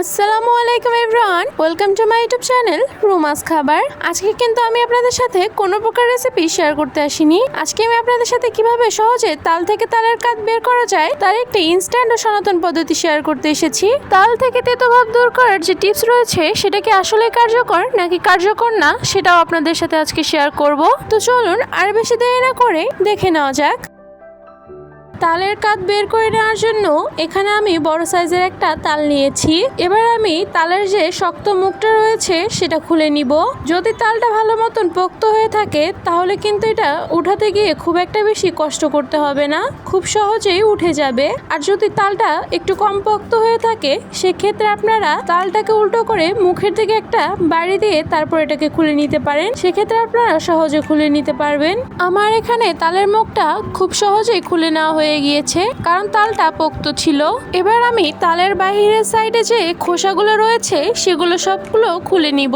আসসালামু আলাইকুম everyone, welcome to my YouTube channel রুমাস খাবার। আজকে কিন্তু আমি আপনাদের সাথে কোনো প্রকার রেসিপি শেয়ার করতে আসিনি। আজকে আমি আপনাদের সাথে কীভাবে সহজে তাল থেকে তালের কাজ বের করা যায়, তার একটি ইনস্ট্যান্ট ও সনাতন পদ্ধতি শেয়ার করতে এসেছি। তাল থেকে তেতো ভাব দূর করার যে টিপস রয়েছে, সেটা কি আসলে কার্যকর নাকি কার্যকর না, সেটাও আপনাদের সাথে আজকে শেয়ার করব। তো চলুন আর বেশি দেরি না করে দেখে নেওয়া যাক। তালের কাত বের করে নেওয়ার জন্য এখানে আমি বড় সাইজের একটা তাল নিয়েছি। এবার আমি তালের যে শক্ত মুখটা রয়েছে, সেটা খুলে নিব। যদি তালটা ভালো মতন পোক্ত হয়ে থাকে, তাহলে কিন্তু এটা উঠাতে গিয়ে খুব একটা বেশি কষ্ট করতে হবে না। খুব সহজেই উঠে যাবে। আর যদি তালটা একটু কম পোক্ত হয়ে থাকে, সেক্ষেত্রে আপনারা তালটাকে উল্টো করে মুখের দিকে একটা বাড়ি দিয়ে তারপর এটাকে খুলে নিতে পারেন। সেক্ষেত্রে আপনারা সহজে খুলে নিতে পারবেন। আমার এখানে তালের মুখটা খুব সহজেই খুলে নেওয়া হয়ে গিয়েছে, কারণ তালটা পোক্ত ছিল। এবার আমি তালের বাহিরের সাইডে যে খোসাগুলো রয়েছে, সেগুলো সবগুলো খুলে নিব।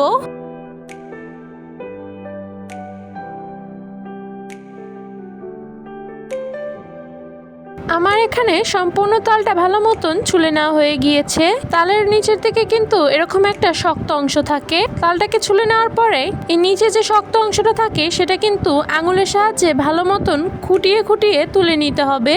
আমার এখানে সম্পূর্ণ তালটা ভালো মতন ছুলে নেওয়া হয়ে গিয়েছে। তালের নিচের থেকে কিন্তু এরকম একটা শক্ত অংশ থাকে। তালটাকে ছুলে নেওয়ার পরে এই নিচে যে শক্ত অংশটা থাকে, সেটা কিন্তু আঙুলের সাহায্যে ভালো মতন খুঁটিয়ে খুঁটিয়ে তুলে নিতে হবে।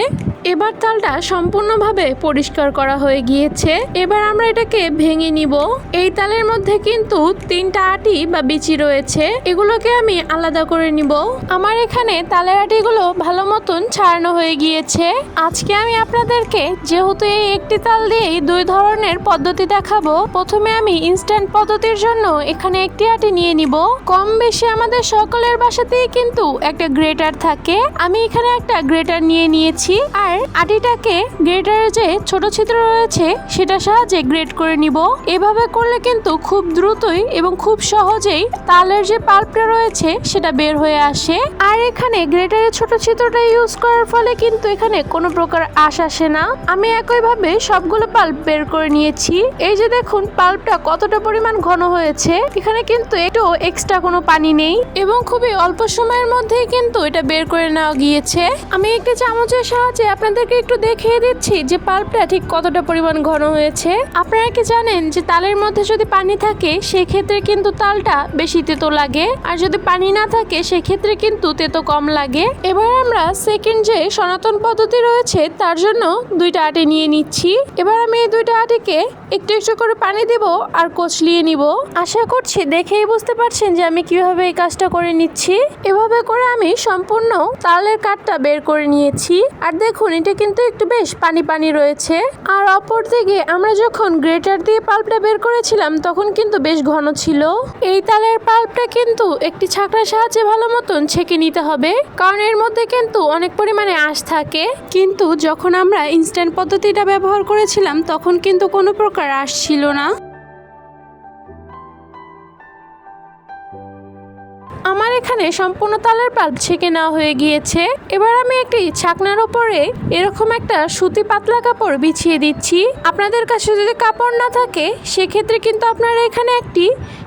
এবার তালটা সম্পূর্ণভাবে পরিষ্কার করা হয়ে গিয়েছে। এবার আমরা এটাকে ভেঙে নিব। এই তালের মধ্যে কিন্তু তিনটা আটি বা বিচি রয়েছে। এগুলোকে আমি আলাদা করে নিব। আমার এখানে তালের আটিগুলো ভালো মতন ছাড়ানো হয়ে গিয়েছে। আজকে আমি আপনাদেরকে যেহেতু এই একটি তাল দিয়েই দুই ধরনের পদ্ধতি দেখাবো, প্রথমে আমি ইনস্ট্যান্ট পদ্ধতির জন্য এখানে একটি আটি নিয়ে নিব। কম বেশি আমাদের সকলের বাসাতেই কিন্তু একটা গ্রেটার থাকে। আমি এখানে একটা গ্রেটার নিয়ে নিয়েছি। আর আটিটাকে গ্রেটারের যে ছোট ছিদ্র রয়েছে, সেটা সাহায্যে গ্রেট করে নিব। এভাবে করলে কিন্তু খুব দ্রুতই এবং খুব সহজেই তালের যে পাল্পটা রয়েছে, সেটা বের হয়ে আসে। আর এখানে গ্রেটারের ছোট ছিদ্রটা ইউজ করার ফলে কিন্তু এখানে কোনো প্রকার আশ আসে না। আমি একইভাবে সবগুলো পাল্প বের করে নিয়েছি। এই যে দেখুন, পাল্পটা কতটা পরিমাণ ঘন হয়েছে। এখানে কিন্তু একটু এক্সট্রা কোনো পানি নেই এবং খুবই অল্প সময়ের মধ্যেই কিন্তু এটা বের করে নেওয়া গিয়েছে। আমি একটি চামচের সাহায্যে আপনাদেরকে একটু দেখিয়ে দিচ্ছি যে পাল্পটা ঠিক কতটা পরিমাণ ঘন হয়েছে। আপনারা কি জানেন যে তালের মধ্যে যদি পানি থাকে, সেক্ষেত্রে কিন্তু তালটা বেশি তেতো লাগে। আর যদি পানি না থাকে, সেক্ষেত্রে কিন্তু তেতো কম লাগে। এবার আমরা সেকেন্ড যে সনাতন পদ্ধতি রয়েছে, তার জন্য দুইটা আটি নিয়ে নিচ্ছি। এবার আমি এই দুইটা আটিকে একটু একটু করে পানি দেব আর কচলিয়ে নিব। আশা করছি দেখেই বুঝতে পারছেন যে আমি কীভাবে এই কাজটা করে নিচ্ছি। এভাবে করে আমি সম্পূর্ণ তালের কাঠটা বের করে নিয়েছি। আর দেখুন এটা কিন্তু একটু বেশ পানি পানি রয়েছে। আর অপর দিকে আমরা যখন গ্রেটার দিয়ে পাল্পটা বের করেছিলাম, তখন কিন্তু বেশ ঘন ছিল। এই তালের পাল্পটা কিন্তু একটি ছাকড়ার সাহায্যে ভালো মতন ছেঁকে নিতে হবে, কারণ এর মধ্যে কিন্তু অনেক পরিমাণে আঁশ থাকে। কিন্তু যখন আমরা ইনস্ট্যান্ট পদ্ধতিটা ব্যবহার করেছিলাম, তখন কিন্তু কোনো প্রকার আঁশ ছিল না। এখানে সম্পূর্ণ তালের পাল্প ছেঁকে নেওয়া হয়ে গিয়েছে। এবার আমি একটি ছাকনার ওপরে এরকম একটা সুতি পাতলা কাপড় বিছিয়ে দিচ্ছি। আপনাদের কাছে যদি কাপড় না থাকে, সেক্ষেত্রে কিন্তু আপনারা এখানে একটি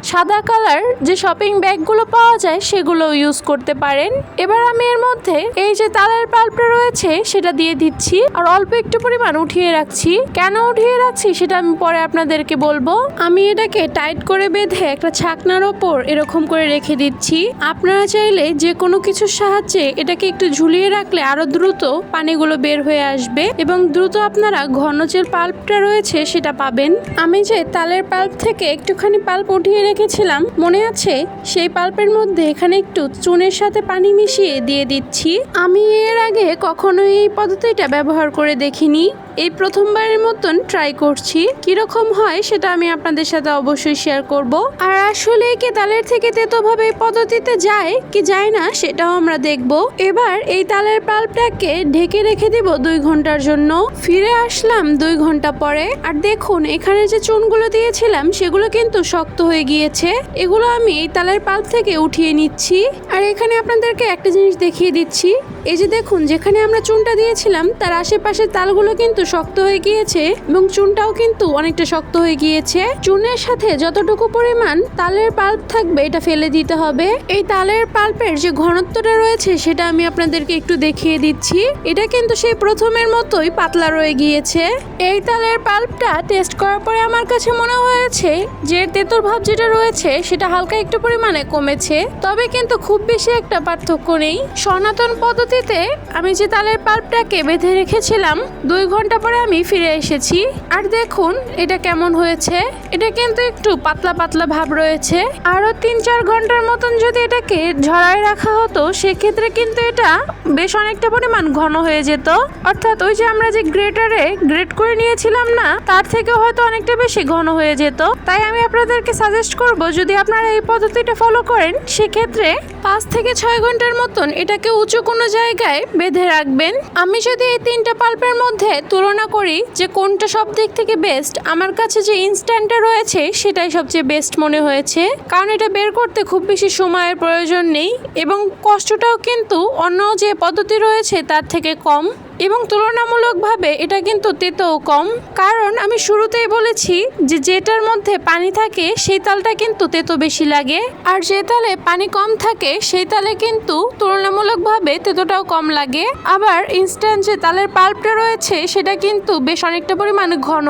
সাদা কালার যে শপিং ব্যাগগুলো পাওয়া যায় সেগুলো ইউজ করতে পারেন। এবার আমি এর মধ্যে এই যে তালের পাল্পটা রয়েছে, সেটা দিয়ে দিচ্ছি। আর অল্প একটু পরিমাণ উঠিয়ে রাখছি। কেন উঠিয়ে রাখছি, সেটা আমি পরে আপনাদেরকে বলব। আমি এটাকে টাইট করে বেঁধে একটা ছাকনার ওপর এরকম করে রেখে দিচ্ছি। আপনারা চাইলে যে কোনো কিছুর সাহায্যে এটাকে একটু ঝুলিয়ে রাখলে আরও দ্রুত পানিগুলো বের হয়ে আসবে এবং দ্রুত আপনারা ঘন যে পাল্পটা রয়েছে সেটা পাবেন। আমি যে তালের পাল্প থেকে একটুখানি পাল্প উঠিয়ে রেখেছিলাম, মনে আছে? সেই পাল্পের মধ্যে এখানে একটু চুনের সাথে পানি মিশিয়ে দিয়ে দিচ্ছি। আমি এর আগে কখনো এই পদ্ধতিটা ব্যবহার করে দেখিনি। এই প্রথমবারের মতন ট্রাই করছি। কীরকম হয় সেটা আমি আপনাদের সাথে অবশ্যই শেয়ার করব। আর আসলে কি তালের থেকে তেতোভাবে পদ্ধতিতে যায় কি যায় না সেটাও আমরা দেখব। এবার এই তালের পাল্পটাকে ঢেকে রেখে দিব দুই ঘণ্টার জন্য। ফিরে আসলাম দুই ঘণ্টা পরে। আর দেখুন, এখানে যে চুনগুলো দিয়েছিলাম সেগুলো কিন্তু শক্ত হয়ে গিয়েছে। এগুলো আমি এই তালের পাল্প থেকে উঠিয়ে নিচ্ছি। আর এখানে আপনাদেরকে একটা জিনিস দেখিয়ে দিচ্ছি। এই যে দেখুন, যেখানে আমরা চুনটা দিয়েছিলাম, তার আশেপাশের তালগুলো কিন্তু শক্ত হয়ে গিয়েছে এবং চুনটাও কিন্তু অনেকটা শক্ত হয়ে গিয়েছে। চুনের সাথে যতটুকু পরিমাণ তালের পাল্প থাকবে, এটা ফেলে দিতে হবে। এই তালের পাল্পের যে ঘনত্বটা রয়েছে, সেটা আমি আপনাদেরকে একটু দেখিয়ে দিচ্ছি। এটা কিন্তু সেই প্রথমের মতোই পাতলা রয়ে গিয়েছে। এই তালের পাল্পটা টেস্ট করার পরে আমার কাছে মনে হয়েছে যে তেঁতুর ভাব যেটা রয়েছে, সেটা হালকা একটু পরিমাণে কমেছে। তবে কিন্তু খুব বেশি একটা পার্থক্য নেই। সনাতন পদ্ধতিতে আমি যে তালের পাল্পটাকে বেঁধে রেখেছিলাম, দুই ঘণ্টা পরে আমি ফিরে এসেছি। আর দেখুন, এটা কেমন হয়েছে। এটা কিন্তু একটু পাতলা পাতলা ভাব রয়েছে। আরও তিন চার ঘণ্টার মতন যদি এটাকে ঝরায় রাখা হতো, সেক্ষেত্রে কিন্তু এটা বেশ অনেকটা পরিমাণ ঘন হয়ে যেত। অর্থাৎ ওই যে আমরা যে গ্রেটারে গ্রেট করে নিয়েছিলাম না, তার থেকে হয়তো অনেকটা বেশি ঘন হয়ে যেত। তাই আমি আপনাদেরকে সাজেস্ট করব, যদি আপনারা এই পদ্ধতিটা ফলো করেন, সেক্ষেত্রে পাঁচ থেকে ছয় ঘণ্টার মতন এটাকে উঁচু কোনো জায়গায় বেঁধে রাখবেন। আমি যদি এই তিনটা পাল্পের মধ্যে তুলনা করি যে কোনটা সব দিক থেকে বেস্ট আমার কাছে যে ইনস্ট্যান্টটা রয়েছে সেটাই সবচেয়ে বেস্ট মনে হয়েছে। কারণ এটা বের করতে খুব বেশি সময়ের প্রয়োজন নেই এবং কষ্টটাও কিন্তু অন্য যে পদ্ধতি রয়েছে তার থেকে কম। এবং তুলনামূলকভাবে এটা কিন্তু তেতোও কম। কারণ আমি শুরুতেই বলেছি যে যেটার মধ্যে পানি থাকে, সেই তালটা কিন্তু তেতো বেশি লাগে। আর যে তালে পানি কম থাকে, সেই তালে কিন্তু তুলনামূলকভাবে তেতোটাও কম লাগে। আবার ইনস্ট্যান্ট যে তালের পাল্পটা রয়েছে, সেটা কিন্তু বেশ অনেকটা পরিমাণ ঘন।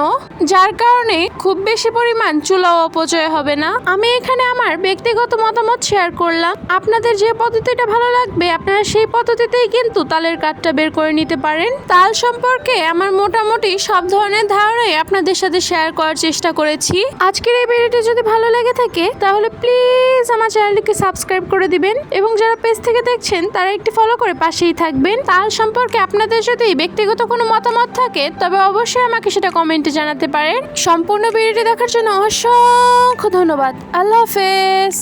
যার কারণে খুব বেশি পরিমাণ চুলাও অপচয় হবে না। আমি এখানে আমার ব্যক্তিগত মতামত শেয়ার করলাম। আপনাদের যে পদ্ধতিটা ভালো লাগবে, আপনারা সেই পদ্ধতিতেই কিন্তু তালের কাঠটা বের করে নিতে পারেন? তাল সম্পর্কে আমার মোটামুটি সব ধরনের ধারণাই আপনাদের সাথে শেয়ার করার চেষ্টা করেছি। আজকের এই ভিডিওটি যদি ভালো লেগে থাকে, তাহলে প্লিজ আমার চ্যানেলটিকে সাবস্ক্রাইব করে দিবেন এবং যারা পেজ থেকে দেখছেন, তারা একটি ফলো করে পাশেই থাকবেন। তাল সম্পর্কে আপনাদের যদি ব্যক্তিগত কোনো মতামত থাকে, তবে অবশ্যই আমাকে সেটা কমেন্টে জানাতে পারেন। সম্পূর্ণ ভিডিওটি দেখার জন্য অসংখ্য ধন্যবাদ। আল্লাহ হাফেজ।